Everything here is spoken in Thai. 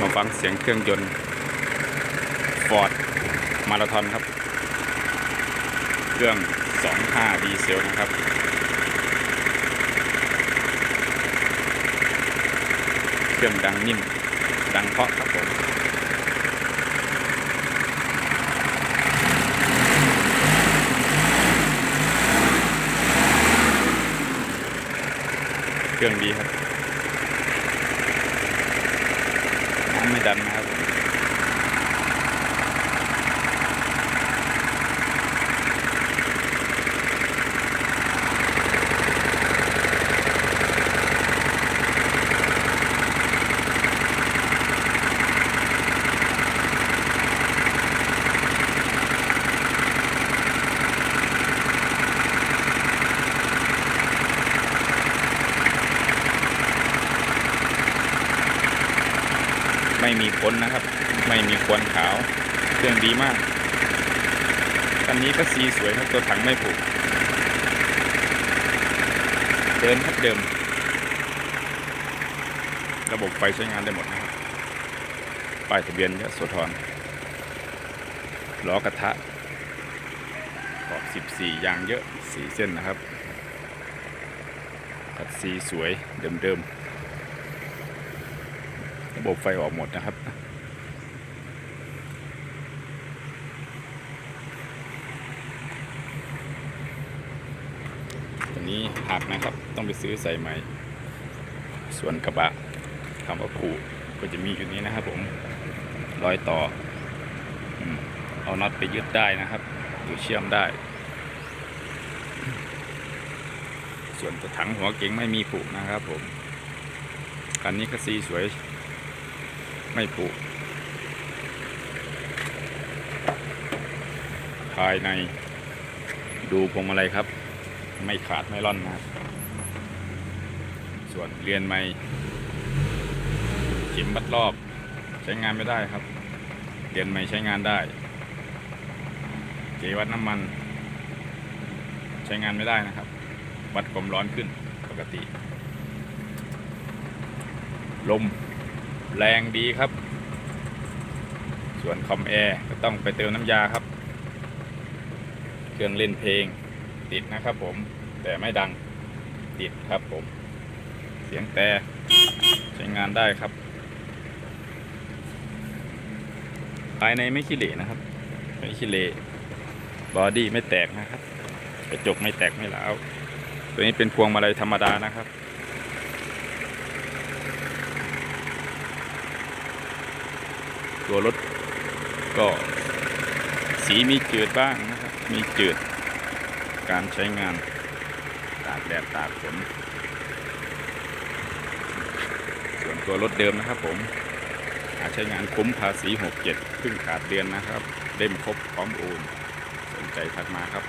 มาฟังเสียงเครื่องยนต์ฟอร์ดมาราธอนครับ เครื่อง 25 ดีเซลนะครับเครื่องดังนิ่ม ดังเพาะครับผมเครื่องดีครับ น้ำ ไม่มีควนนะครับ ไม่มีควนขาวเครื่องดีมากคันนี้ก็สีสวยครับตัวถังไม่ผุเดินครับเดิม ระบบไฟใช้งานได้หมดนะครับป้ายทะเบียนยโสธรล้อกระทะขอบ14 ยางเยอะ4เส้นนะครับ คัดสีสวยเดิมๆ บบไฟออกหมดนะครับ ตัวนี้หักนะครับต้องไปซื้อใส่ใหม่ ส่วนกระบะคำว่าผูกก็จะมีอยู่นี้นะครับผมรอยต่อ เอาน็อตไปยึดได้นะครับ หรือเชื่อมได้ ส่วนตัวถังหัวเก๋งไม่มีผูกนะครับผมคันนี้ก็สีสวย ไม่ผูกภายในดูพวงมาลัยครับ ไม่ขาดไม่ร่อนนะครับ ส่วนเรียนไม่เข็มบัดรอบใช้งานไม่ได้ครับ เรียนไม่ใช้งานได้เกวัดน้ำมัน ใช้งานไม่ได้นะครับ วัดความร้อนขึ้นปกติ ลม แรงดีครับ ส่วนคอมแอร์ก็ต้องไปเติมน้ำยาครับ เครื่องเล่นเพลงติดนะครับผม แต่ไม่ดังติดครับผม เสียงแต่ใช้งานได้ครับ ภายในไม่ขี้เหร่นะครับ ไม่ขี้เหร่บอดี้ไม่แตกนะครับ กระจกไม่แตกไม่ร้าวตัวนี้เป็นพวงมาลัยธรรมดานะครับ ตัวรถก็สีมีจืดบ้างนะครับ มีจืดการใช้งานตากแดดตากฝนส่วนตัวรถเดิมนะครับผมหาใช้งานคุ้มภาษี 67เพิ่งขาดเดือนนะครับ เล่มครบพร้อมโอนสนใจทักมาครับ